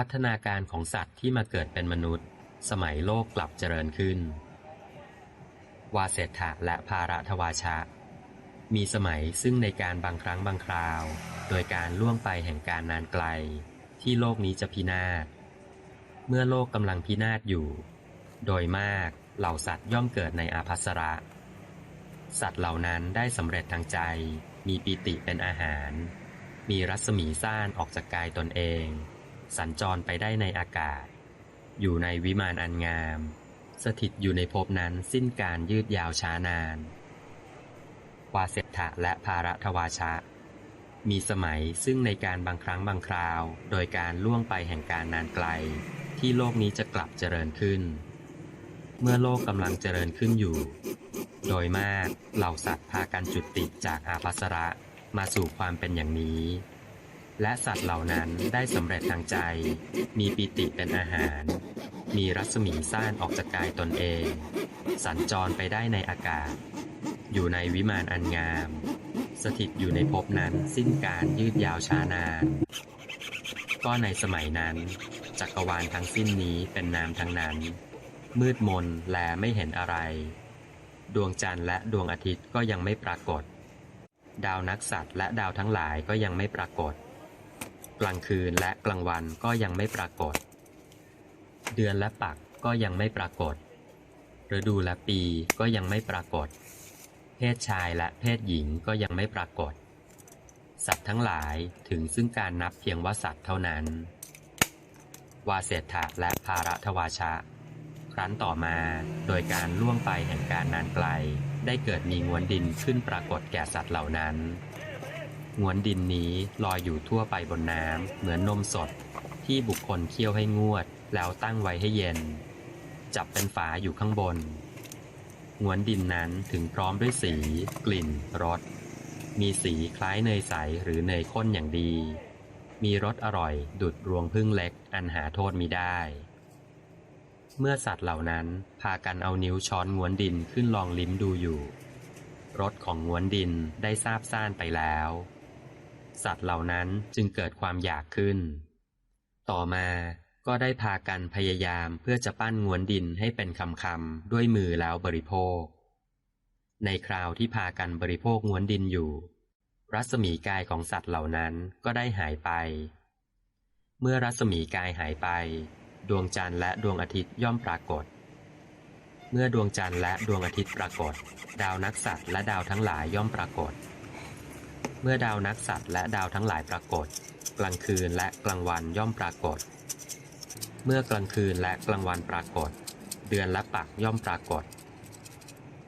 พัฒนาการของสัตว์ที่มาเกิดเป็นมนุษย์ สมัยโลกกลับเจริญขึ้น วาเศรษฐะและภาระทวาชะ มีสมัยซึ่งในการบางครั้งบางคราว โดยการล่วงไปแห่งการนานไกล ที่โลกนี้จะพินาศ เมื่อโลกกำลังพินาศอยู่ โดยมากเหล่าสัตว์ย่อมเกิดในอาภัสระ สัตว์เหล่านั้นได้สำเร็จทางใจ มีปีติเป็นอาหาร มีรัศมีซ่านออกจากกายตนเอง สัญจรไปได้ในอากาศ อยู่ในวิมานอันงาม สถิตอยู่ในภพนั้นสิ้นการยืดยาวช้านาน วาเสถะและภาระทวาชะ มีสมัยซึ่งในการบางครั้งบางคราว โดยการล่วงไปแห่งการนานไกล ที่โลกนี้จะกลับเจริญขึ้น เมื่อโลกกำลังเจริญขึ้นอยู่ โดยมากเหล่าสัตว์พากันจุดติดจากอาภัสระมาสู่ความเป็นอย่างนี้ และสัตว์เหล่านั้นได้สำเร็จทางใจ มีปิติเป็นอาหาร มีรัศมีซ่านออกจากกายตนเอง สัญจรไปได้ในอากาศ อยู่ในวิมานอันงาม สถิตอยู่ในภพนั้นสิ้นการยืดยาวช้านาน ก็ในสมัยนั้น จักรวาลทั้งสิ้นนี้เป็นนามทั้งนั้น มืดมนแลไม่เห็นอะไร ดวงจันทร์และดวงอาทิตย์ก็ยังไม่ปรากฏ ดาวนักสัตว์และดาวทั้งหลายก็ยังไม่ปรากฏ กลางคืนและกลางวันก็ยังไม่ปรากฏ เดือนและปักก็ยังไม่ปรากฏฤดูและปีก็ยังไม่ปรากฏ เพศชายและเพศหญิงก็ยังไม่ปรากฏ สัตว์ทั้งหลายถึงซึ่งการนับเพียงว่าสัตว์เท่านั้น วาเศรษฐะและภาระทวาชะ ครั้นต่อมาโดยการล่วงไปแห่งการนานไกล ได้เกิดมีงวนดินขึ้นปรากฏแก่สัตว์เหล่านั้น งวนดินนี้ลอยอยู่ทั่วไปบนน้ำเหมือนนมสด ที่บุคคลเคี่ยวให้งวด แล้วตั้งไว้ให้เย็น จับเป็นฝาอยู่ข้างบนงวนดินนั้นถึงพร้อมด้วยสี กลิ่นรสมีสีคล้ายเนยใสหรือเนยข้นอย่างดี มีรสอร่อยดุดรวงพึ่งเล็กอันหาโทษมิได้ เมื่อสัตว์เหล่านั้นพากันเอานิ้วช้อนงวนดินขึ้นลองลิ้มดูอยู่รสของงวนดินได้ทราบซ่านไปแล้ว สัตว์เหล่านั้นจึงเกิดความอยากขึ้น ต่อมาก็ได้พากันพยายามเพื่อจะปั้นงวนดินให้เป็นคำคำด้วยมือแล้วบริโภค ในคราวที่พากันบริโภคงวนดินอยู่ รัศมีกายของสัตว์เหล่านั้นก็ได้หายไป เมื่อรัศมีกายหายไป ดวงจันทร์และดวงอาทิตย์ย่อมปรากฏ เมื่อดวงจันทร์และดวงอาทิตย์ปรากฏ ดาวนักสัตว์และดาวทั้งหลายย่อมปรากฏ เมื่อดาวนักสัตว์และดาวทั้งหลายปรากฏ กลางคืนและกลางวันย่อมปรากฏ เมื่อกลางคืนและกลางวันปรากฏ เดือนและปักย่อมปรากฏ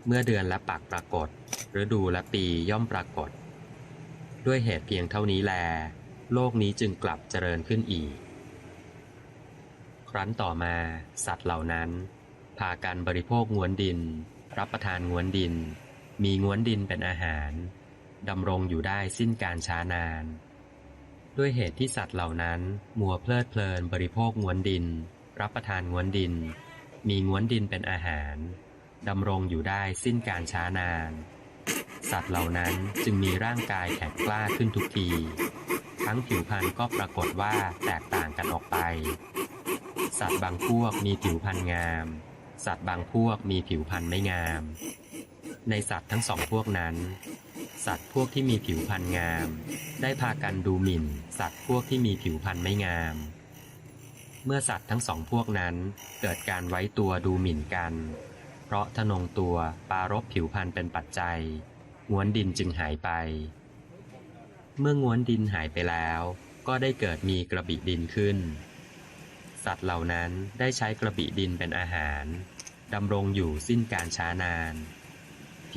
เมื่อเดือนและปักปรากฏฤดูและปีย่อมปรากฏ ด้วยเหตุเพียงเท่านี้แล โลกนี้จึงกลับเจริญขึ้นอีก ครั้นต่อมา สัตว์เหล่านั้น พากันบริโภคงวนดิน รับประทานงวนดิน มีงวนดินเป็นอาหาร ดำรงอยู่ได้สิ้นการช้านาน ด้วยเหตุที่สัตว์เหล่านั้น มัวเพลิดเพลินบริโภคงวนดิน รับประทานงวนดิน มีงวนดินเป็นอาหารดำรงอยู่ได้สิ้นการช้านาน สัตว์เหล่านั้นจึงมีร่างกายแข็งกล้าขึ้นทุกที ทั้งผิวพรรณก็ปรากฏว่าแตกต่างกันออกไป สัตว์บางพวกมีผิวพรรณงาม สัตว์บางพวกมีผิวพรรณไม่งาม ในสัตว์ทั้งสองพวกนั้น สัตว์พวกที่มีผิวพรรณงาม ได้พากันดูหมิ่น สัตว์พวกที่มีผิวพรรณไม่งาม เมื่อสัตว์ทั้งสองพวกนั้นเกิดการไว้ตัวดูหมิ่นกัน เพราะทะนงตัวปารบผิวพรรณเป็นปัจจัยง้วนดินจึงหายไป เมื่อง้วนดินหายไปแล้ว ก็ได้เกิดมีกระบี่ดินขึ้น สัตว์เหล่านั้นได้ใช้กระบี่ดินเป็นอาหารดำรงอยู่สิ้นการช้านาน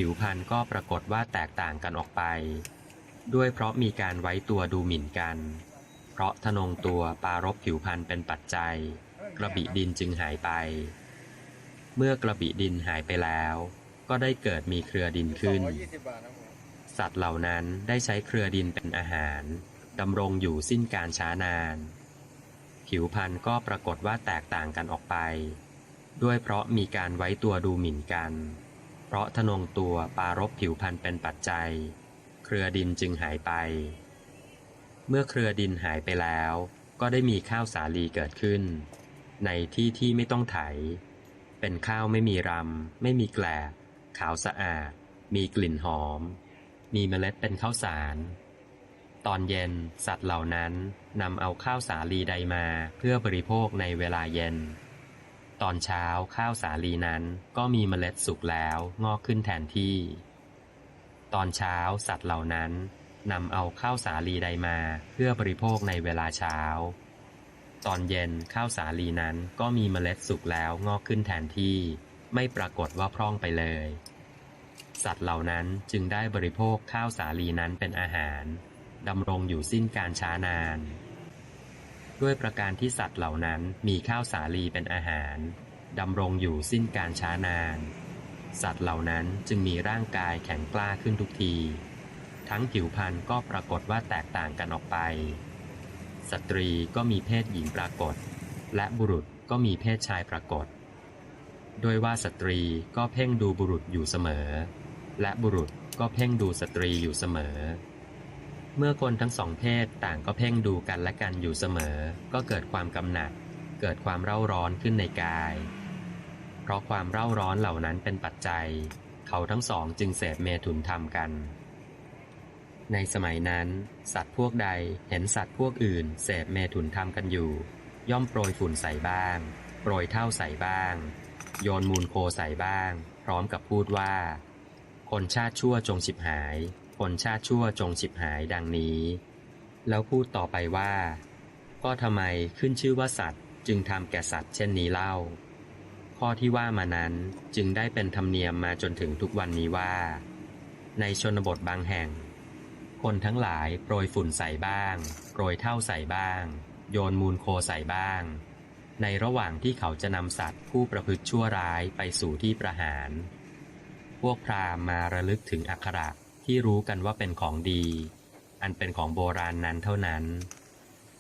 ผิวพรรณก็ปรากฏว่าแตกต่างกันออกไป ด้วยเพราะมีการไว้ตัวดูหมิ่นกัน เพราะทะนงตัวปารบผิวพรรณเป็นปัจจัย กระบี่ดินจึงหายไป เมื่อกระบี่ดินหายไปแล้ว ก็ได้เกิดมีเครือดินขึ้น สัตว์เหล่านั้นได้ใช้เครือดินเป็นอาหารดำรงอยู่สิ้นการช้านาน ผิวพรรณก็ปรากฏว่าแตกต่างกันออกไป ด้วยเพราะมีการไว้ตัวดูหมิ่นกัน เพราะทะนงตัวปารบผิวพรรณเป็นปัจจัย เครือดินจึงหายไป เมื่อเครือดินหายไปแล้ว ก็ได้มีข้าวสาลีเกิดขึ้น ในที่ที่ไม่ต้องไถ เป็นข้าวไม่มีรำ ไม่มีแกลบ ขาวสะอาด มีกลิ่นหอม มีเมล็ดเป็นข้าวสาร ตอนเย็นสัตว์เหล่านั้นนำเอาข้าวสาลีใดมาเพื่อบริโภคในเวลาเย็น ตอนเช้าข้าวสาลีนั้นก็มีเมล็ดสุกแล้วงอกขึ้นแทนที่ ตอนเช้าสัตว์เหล่านั้นนำเอาข้าวสาลีใดมาเพื่อบริโภคในเวลาเช้า ตอนเย็นข้าวสาลีนั้นก็มีเมล็ดสุกแล้วงอกขึ้นแทนที่ ไม่ปรากฏว่าพร่องไปเลย สัตว์เหล่านั้นจึงได้บริโภคข้าวสาลีนั้นเป็นอาหารดำรงอยู่สิ้นการช้านาน ด้วยประการที่สัตว์เหล่านั้นมีข้าวสาลีเป็นอาหารดำรงอยู่สิ้นการช้านาน สัตว์เหล่านั้นจึงมีร่างกายแข็งกล้าขึ้นทุกที ทั้งผิวพรรณก็ปรากฏว่าแตกต่างกันออกไป สตรีก็มีเพศหญิงปรากฏ และบุรุษก็มีเพศชายปรากฏ โดยว่าสตรีก็เพ่งดูบุรุษอยู่เสมอ และบุรุษก็เพ่งดูสตรีอยู่เสมอ เมื่อคนทั้งสองเพศต่างก็เพ่งดูกันและกันอยู่เสมอ ก็เกิดความกำหนัด เกิดความเร่าร้อนขึ้นในกาย เพราะความเร่าร้อนเหล่านั้นเป็นปัจจัย เขาทั้งสองจึงเสพเมถุนธรรมกัน ในสมัยนั้น สัตว์พวกใดเห็นสัตว์พวกอื่นเสพเมถุนธรรมกันอยู่ ย่อมโปรยฝุ่นใส่บ้าง โปรยเท่าใส่บ้าง โยนมูลโคใส่บ้าง พร้อมกับพูดว่า คนชาติชั่วจงฉิบหาย คนชาติชั่วจงฉิบหายดังนี้ แล้วพูดต่อไปว่า ก็ทำไมขึ้นชื่อว่าสัตว์ จึงทำแก่สัตว์เช่นนี้เล่า ข้อที่ว่ามานั้นจึงได้เป็นธรรมเนียมมาจนถึงทุกวันนี้ว่า ในชนบทบางแห่ง คนทั้งหลายโปรยฝุ่นใส่บ้าง โปรยเท่าใส่บ้าง โยนมูลโคใส่บ้าง ในระหว่างที่เขาจะนำสัตว์ผู้ประพฤติชั่วร้ายไปสู่ที่ประหารพวกพราหมณ์มาระลึกถึงอักขระ ที่รู้กันว่าเป็นของดี อันเป็นของโบราณนั้นเท่านั้น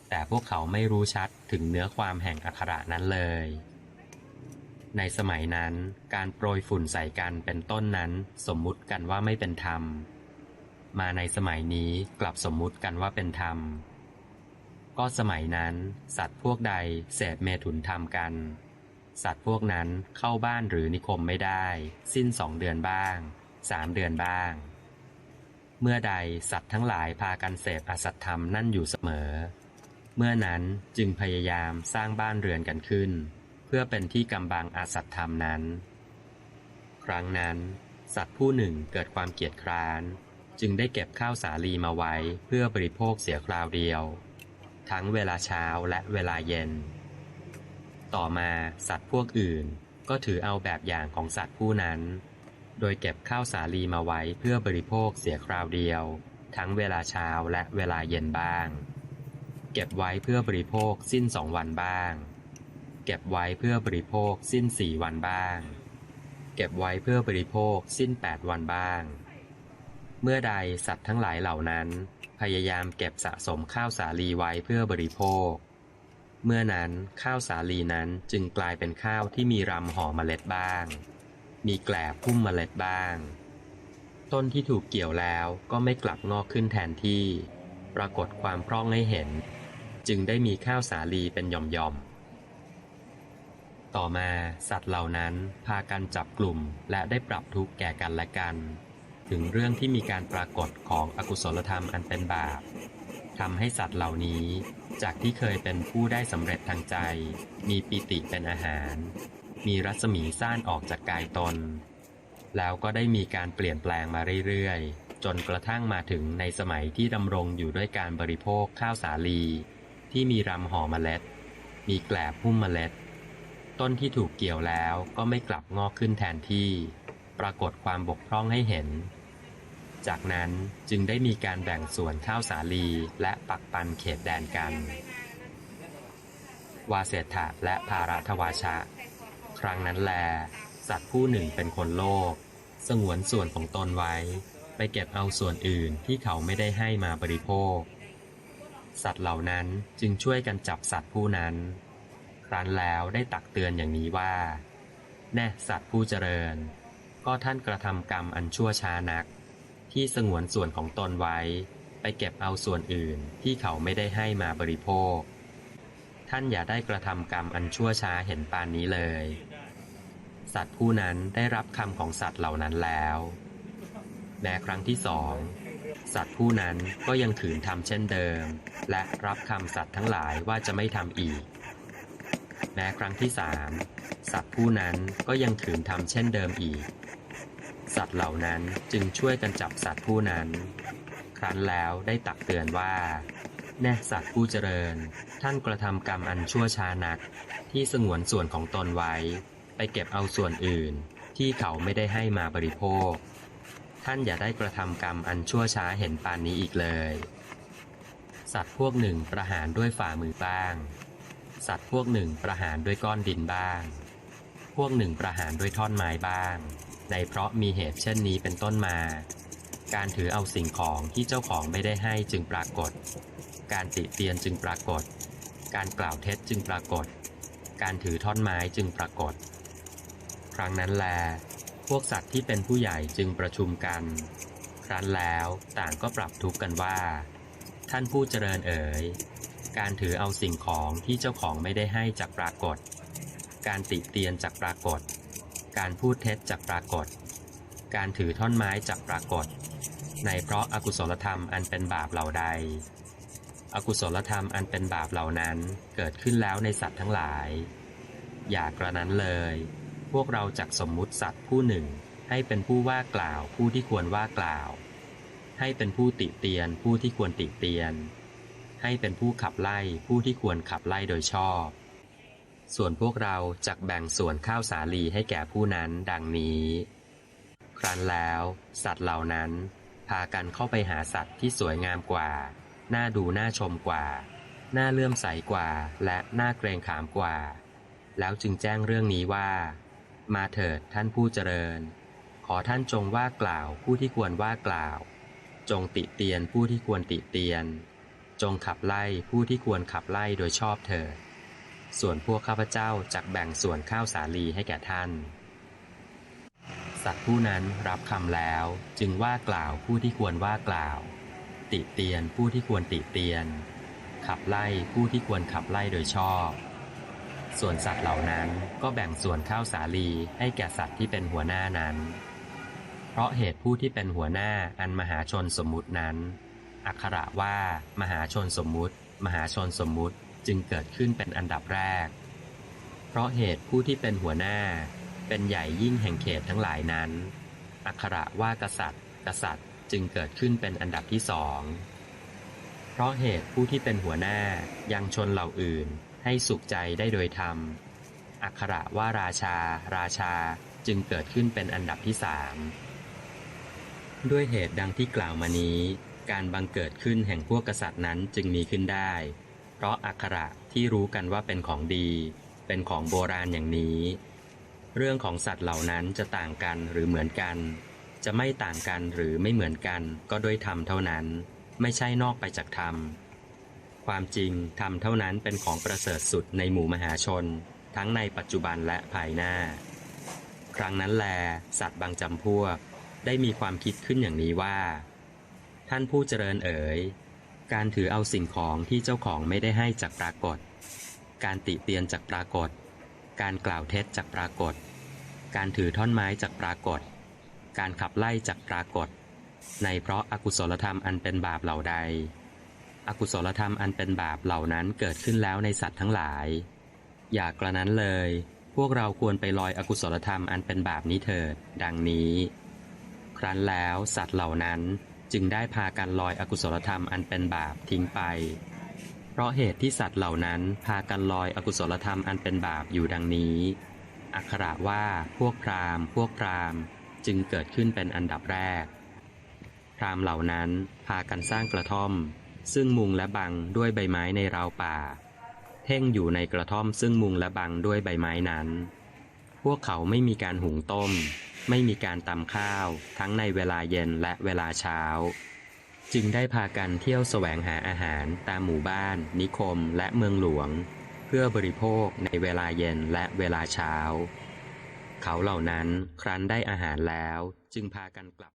แต่พวกเขาไม่รู้ชัดถึงเนื้อความแห่งอักขระนั้นเลย ในสมัยนั้นการโปรยฝุ่นใส่กันเป็นต้นนั้นสมมุติกันว่าไม่เป็นธรรม มาในสมัยนี้กลับสมมุติกันว่าเป็นธรรม ก็สมัยนั้น สัตว์พวกใดเสพเมถุนธรรมกันสัตว์พวกนั้นเข้าบ้านหรือนิคมไม่ได้ สิ้นสองเดือนบ้างสามเดือนบ้าง เมื่อใดสัตว์ทั้งหลายพากันเสพอสัตธรรมนั่นอยู่เสมอ เมื่อนั้นจึงพยายามสร้างบ้านเรือนกันขึ้น เพื่อเป็นที่กำบังอสัตธรรมนั้น ครั้งนั้น สัตว์ผู้หนึ่งเกิดความเกียจคร้าน จึงได้เก็บข้าวสาลีมาไว้เพื่อบริโภคเสียคราวเดียว ทั้งเวลาเช้าและเวลาเย็น ต่อมาสัตว์พวกอื่นก็ถือเอาแบบอย่างของสัตว์ผู้นั้น โดยเก็บข้าวสาลีมาไว้เพื่อบริโภคเสียคราวเดียว ทั้งเวลาเช้าและเวลาเย็นบ้าง เก็บไว้เพื่อบริโภคสิ้นสองวันบ้าง เก็บไว้เพื่อบริโภคสิ้นสี่วันบ้าง เก็บไว้เพื่อบริโภคสิ้นแปดวันบ้าง เมื่อใดสัตว์ทั้งหลายเหล่านั้น พยายามเก็บสะสมข้าวสาลีไว้เพื่อบริโภคเมื่อนั้นข้าวสาลีนั้นจึงกลายเป็นข้าวที่มีรำห่อเมล็ดบ้าง มีแกลบพุ่มเมล็ดบ้าง ต้นที่ถูกเกี่ยวแล้วก็ไม่กลับงอกขึ้นแทนที่ ปรากฏความพร่องให้เห็น จึงได้มีข้าวสาลีเป็นหย่อมๆ ต่อมาสัตว์เหล่านั้นพากันจับกลุ่มและได้ปรับทุกข์แก่กันและกัน ถึงเรื่องที่มีการปรากฏของอกุศลธรรมอันเป็นบาปทำให้สัตว์เหล่านี้ จากที่เคยเป็นผู้ได้สำเร็จทางใจ มีปิติเป็นอาหาร มีรัศมีซ่านออกจากกายตน แล้วก็ได้มีการเปลี่ยนแปลงมาเรื่อยๆ จนกระทั่งมาถึงในสมัยที่ดำรงอยู่ด้วยการบริโภคข้าวสาลี ที่มีรำห่อเมล็ด มีแกลบหุ้มเมล็ด ต้นที่ถูกเกี่ยวแล้วก็ไม่กลับงอกขึ้นแทนที่ ปรากฏความบกพร่องให้เห็น จากนั้นจึงได้มีการแบ่งส่วนข้าวสาลีและปักปันเขตแดนกันวาเสถะและภารัทวาชะ ครั้งนั้นแล สัตว์ผู้หนึ่งเป็นคนโลภสงวนส่วนของตนไว้ ไปเก็บเอาส่วนอื่นที่เขาไม่ได้ให้มาบริโภค สัตว์เหล่านั้นจึงช่วยกันจับสัตว์ผู้นั้น ครั้นแล้วได้ตักเตือนอย่างนี้ว่า แน่สัตว์ผู้เจริญ ก็ท่านกระทำกรรมอันชั่วช้านัก ที่สงวนส่วนของตนไว้ ไปเก็บเอาส่วนอื่นที่เขาไม่ได้ให้มาบริโภค ท่านอย่าได้กระทำกรรมอันชั่วช้าเห็นปานนี้เลย สัตว์ผู้นั้นได้รับคำของสัตว์เหล่านั้นแล้ว แม้ครั้งที่สองสัตว์ผู้นั้นก็ยังขืนทำเช่นเดิม และรับคำสัตว์ทั้งหลายว่าจะไม่ทำอีก แม้ครั้งที่สามสัตว์ผู้นั้นก็ยังขืนทำเช่นเดิมอีก สัตว์เหล่านั้นจึงช่วยกันจับสัตว์ผู้นั้น ครั้นแล้วได้ตักเตือนว่า แน่สัตว์ผู้เจริญ ท่านกระทำกรรมอันชั่วช้านัก ที่สงวนส่วนของตนไว้ ไปเก็บเอาส่วนอื่นที่เขาไม่ได้ให้มาบริโภค ท่านอย่าได้กระทำกรรมอันชั่วช้าเห็นปานนี้อีกเลย สัตว์พวกหนึ่งประหารด้วยฝ่ามือบ้าง สัตว์พวกหนึ่งประหารด้วยก้อนดินบ้าง พวกหนึ่งประหารด้วยท่อนไม้บ้าง ในเพราะมีเหตุเช่นนี้เป็นต้นมา การถือเอาสิ่งของที่เจ้าของไม่ได้ให้จึงปรากฏ การติเตียนจึงปรากฏ การกล่าวเท็จจึงปรากฏ การถือท่อนไม้จึงปรากฏ รั้งนั้นแล พวกสัตว์ที่เป็นผู้ใหญ่จึงประชุมกัน ครั้นแล้วต่างก็ปรับทุกข์กันว่า ท่านผู้เจริญเอ๋ย การถือเอาสิ่งของที่เจ้าของไม่ได้ให้จากปรากฏ การติเตียนจากปรากฏ การพูดเท็จจากปรากฏ การถือท่อนไม้จากปรากฏ ในเพราะอากุศลธรรมอันเป็นบาปเหล่าใด อกุศลธรรมอันเป็นบาปเหล่านั้นเกิดขึ้นแล้วในสัตว์ทั้งหลาย อย่ากระนั้นเลย พวกเราจักสมมุติสัตว์ผู้หนึ่ง ให้เป็นผู้ว่ากล่าวผู้ที่ควรว่ากล่าว ให้เป็นผู้ติเตียนผู้ที่ควรติเตียน ให้เป็นผู้ขับไล่ผู้ที่ควรขับไล่โดยชอบ ส่วนพวกเราจักแบ่งส่วนข้าวสาลีให้แก่ผู้นั้นดังนี้ ครั้นแล้ว สัตว์เหล่านั้น พากันเข้าไปหาสัตว์ที่สวยงามกว่า น่าดูน่าชมกว่า น่าเลื่อมใสกว่าและน่าเกรงขามกว่า แล้วจึงแจ้งเรื่องนี้ว่า มาเถิดท่านผู้เจริญ ขอท่านจงว่ากล่าวผู้ที่ควรว่ากล่าว จงติเตียนผู้ที่ควรติเตียน จงขับไล่ผู้ที่ควรขับไล่โดยชอบเถิด ส่วนพวกข้าพเจ้าจักแบ่งส่วนข้าวสาลีให้แก่ท่าน สัตว์ผู้นั้นรับคำแล้วจึงว่ากล่าวผู้ที่ควรว่ากล่าว ติเตียนผู้ที่ควรติเตียน ขับไล่ผู้ที่ควรขับไล่โดยชอบ ส่วนสัตว์เหล่านั้นก็แบ่งส่วนข้าวสาลีให้แก่สัตว์ที่เป็นหัวหน้านั้น เพราะเหตุผู้ที่เป็นหัวหน้าอันมหาชนสมมุตินั้น อักขระว่า มหาชนสมมุติ มหาชนสมมุติจึงเกิดขึ้นเป็นอันดับแรก เพราะเหตุผู้ที่เป็นหัวหน้า เป็นใหญ่ยิ่งแห่งเขตทั้งหลายนั้น อักขระว่ากษัตริย์ กษัตริย์จึงเกิดขึ้นเป็นอันดับที่สอง เพราะเหตุผู้ที่เป็นหัวหน้ายังชนเหล่าอื่น ให้สุขใจได้โดยธรรม อักขระว่าราชา ราชาจึงเกิดขึ้นเป็นอันดับที่สามด้วยเหตุดังที่กล่าวมานี้ การบังเกิดขึ้นแห่งพวกกษัตริย์นั้นจึงมีขึ้นได้ เพราะอักขระที่รู้กันว่าเป็นของดี เป็นของโบราณอย่างนี้ เรื่องของสัตว์เหล่านั้นจะต่างกันหรือเหมือนกัน จะไม่ต่างกันหรือไม่เหมือนกันก็ด้วยธรรมเท่านั้น ไม่ใช่นอกไปจากธรรม ความจริงธรรมเท่านั้นเป็นของประเสริฐสุดในหมู่มหาชน ทั้งในปัจจุบันและภายหน้า ครั้งนั้นแล สัตว์บางจำพวก ได้มีความคิดขึ้นอย่างนี้ว่า ท่านผู้เจริญเอ๋ย การถือเอาสิ่งของที่เจ้าของไม่ได้ให้จากปรากฏ การติเตียนจากปรากฏ การกล่าวเท็จจากปรากฏ การถือท่อนไม้จากปรากฏ การขับไล่จากปรากฏ ในเพราะอากุศลธรรมอันเป็นบาปเหล่าใด อกุศลธรรมอันเป็นบาปเหล่านั้นเกิดขึ้นแล้วในสัตว์ทั้งหลาย อย่ากระนั้นเลย พวกเราควรไปลอยอกุศลธรรมอันเป็นบาปนี้เถิด ดังนี้ ครั้นแล้วสัตว์เหล่านั้นจึงได้พากันลอยอกุศลธรรมอันเป็นบาปทิ้งไป เพราะเหตุที่สัตว์เหล่านั้นพากันลอยอกุศลธรรมอันเป็นบาปอยู่ดังนี้ อักขระว่าพวกพราหมณ์ พวกพราหมณ์จึงเกิดขึ้นเป็นอันดับแรก พราหมณ์เหล่านั้นพากันสร้างกระท่อม ซึ่งมุงและบังด้วยใบไม้ในราวป่าเพ่งอยู่ในกระท่อมซึ่งมุงและบังด้วยใบไม้นั้น พวกเขาไม่มีการหุงต้ม ไม่มีการตำข้าว ทั้งในเวลาเย็นและเวลาเช้า จึงได้พากันเที่ยวแสวงหาอาหารตามหมู่บ้าน นิคมและเมืองหลวง เพื่อบริโภคในเวลาเย็นและเวลาเช้า เขาเหล่านั้นครั้นได้อาหารแล้วจึงพากันกลับ